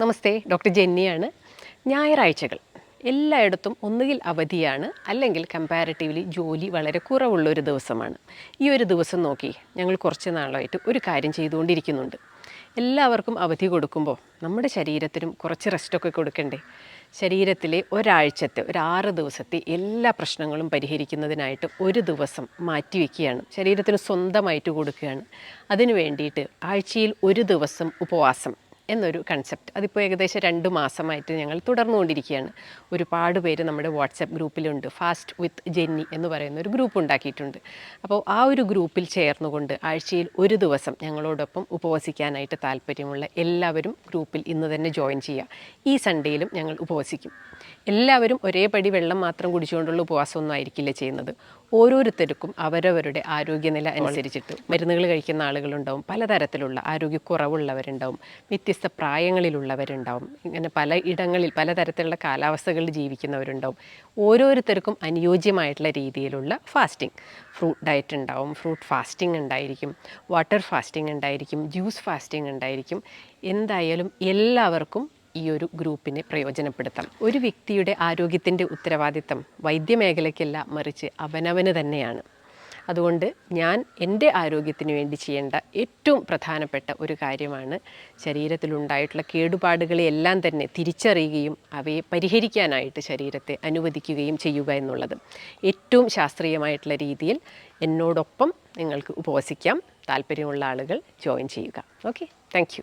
നമസ്തേ doctor ജെന്നിയാണ്. ഞായറാഴ്ചകൾ എല്ലായിടത്തും ഒന്നുകിൽ അവധിയാണ് അല്ലെങ്കിൽ കമ്പാരിറ്റീവ്ലി ജോലി വളരെ കുറവുള്ള ഒരു ദിവസമാണ്. ഈ ഒരു ദിവസം നോക്കി ഞങ്ങൾ കുറച്ച് നാളായിട്ട് ഒരു കാര്യം ചെയ്തുകൊണ്ടിരിക്കുന്നുണ്ട്. എല്ലാവർക്കും അവധി കൊടുക്കുമ്പോൾ നമ്മുടെ ശരീരത്തിനും കുറച്ച് റെസ്റ്റൊക്കെ കൊടുക്കണ്ടേ? ശരീരത്തിലെ ഒരാഴ്ചത്തെ ഒരു ആറ് ദിവസത്തെ എല്ലാ പ്രശ്നങ്ങളും പരിഹരിക്കുന്നതിനായിട്ട് ഒരു ദിവസം മാറ്റിവെക്കുകയാണ് ശരീരത്തിന് സ്വന്തമായിട്ട് കൊടുക്കുകയാണ്. അതിനു വേണ്ടിയിട്ട് ആഴ്ചയിൽ ഒരു ദിവസം ഉപവാസം എന്നൊരു കൺസെപ്റ്റ് അതിപ്പോൾ ഏകദേശം രണ്ട് മാസമായിട്ട് ഞങ്ങൾ തുടർന്നുകൊണ്ടിരിക്കുകയാണ്. ഒരുപാട് പേര് നമ്മുടെ വാട്സപ്പ് ഗ്രൂപ്പിലുണ്ട്. ഫാസ്റ്റ് വിത്ത് ജെന്നി എന്ന് പറയുന്ന ഒരു ഗ്രൂപ്പ് ഉണ്ടാക്കിയിട്ടുണ്ട്. അപ്പോൾ ആ ഒരു ഗ്രൂപ്പിൽ ചേർന്നുകൊണ്ട് ആഴ്ചയിൽ ഒരു ദിവസം ഞങ്ങളോടൊപ്പം ഉപവസിക്കാനായിട്ട് താല്പര്യമുള്ള എല്ലാവരും ഗ്രൂപ്പിൽ ഇന്ന് തന്നെ ജോയിൻ ചെയ്യുക. ഈ സൺഡേയിലും ഞങ്ങൾ ഉപവസിക്കും. എല്ലാവരും ഒരേപടി വെള്ളം മാത്രം കുടിച്ചുകൊണ്ടുള്ള ഉപവാസമൊന്നും ആയിരിക്കില്ല ചെയ്യുന്നത്. ഓരോരുത്തർക്കും അവരവരുടെ ആരോഗ്യനില അനുസരിച്ചിട്ട് മരുന്നുകൾ കഴിക്കുന്ന ആളുകളുണ്ടാവും പലതരത്തിലുള്ള ആരോഗ്യക്കുറവുള്ളവരുണ്ടാവും വ്യത്യസ്ത പ്രായങ്ങളിലുള്ളവരുണ്ടാവും ഇങ്ങനെ പല ഇടങ്ങളിൽ പലതരത്തിലുള്ള കാലാവസ്ഥകളിൽ ജീവിക്കുന്നവരുണ്ടാവും. ഓരോരുത്തർക്കും അനുയോജ്യമായിട്ടുള്ള രീതിയിലുള്ള ഫാസ്റ്റിംഗ്. ഫ്രൂട്ട് ഡയറ്റ് ഉണ്ടാവും ഫ്രൂട്ട് ഫാസ്റ്റിംഗ് ഉണ്ടായിരിക്കും വാട്ടർ ഫാസ്റ്റിംഗ് ഉണ്ടായിരിക്കും ജ്യൂസ് ഫാസ്റ്റിംഗ് ഉണ്ടായിരിക്കും. എന്തായാലും എല്ലാവർക്കും ഈ ഒരു ഗ്രൂപ്പിനെ പ്രയോജനപ്പെടുത്താം. ഒരു വ്യക്തിയുടെ ആരോഗ്യത്തിന്റെ ഉത്തരവാദിത്തം വൈദ്യമേഖലയ്ക്കല്ല മറിച്ച് അവനവന് തന്നെയാണ്. അതുകൊണ്ട് ഞാൻ എന്റെ ആരോഗ്യത്തിന് വേണ്ടി ചെയ്യേണ്ട ഏറ്റവും പ്രധാനപ്പെട്ട ഒരു കാര്യമാണ് ശരീരത്തിലുണ്ടായിട്ടുള്ള കേടുപാടുകളെയെല്ലാം തന്നെ തിരിച്ചറിയുകയും അവയെ പരിഹരിക്കാനായിട്ട് ശരീരത്തെ അനുവദിക്കുകയും ചെയ്യുക എന്നുള്ളത്. ഏറ്റവും ശാസ്ത്രീയമായിട്ടുള്ള രീതിയിൽ എന്നോടൊപ്പം നിങ്ങൾക്ക് ഉപവസിക്കാം. താല്പര്യമുള്ള ആളുകൾ ജോയിൻ ചെയ്യുക. ഓക്കെ? താങ്ക്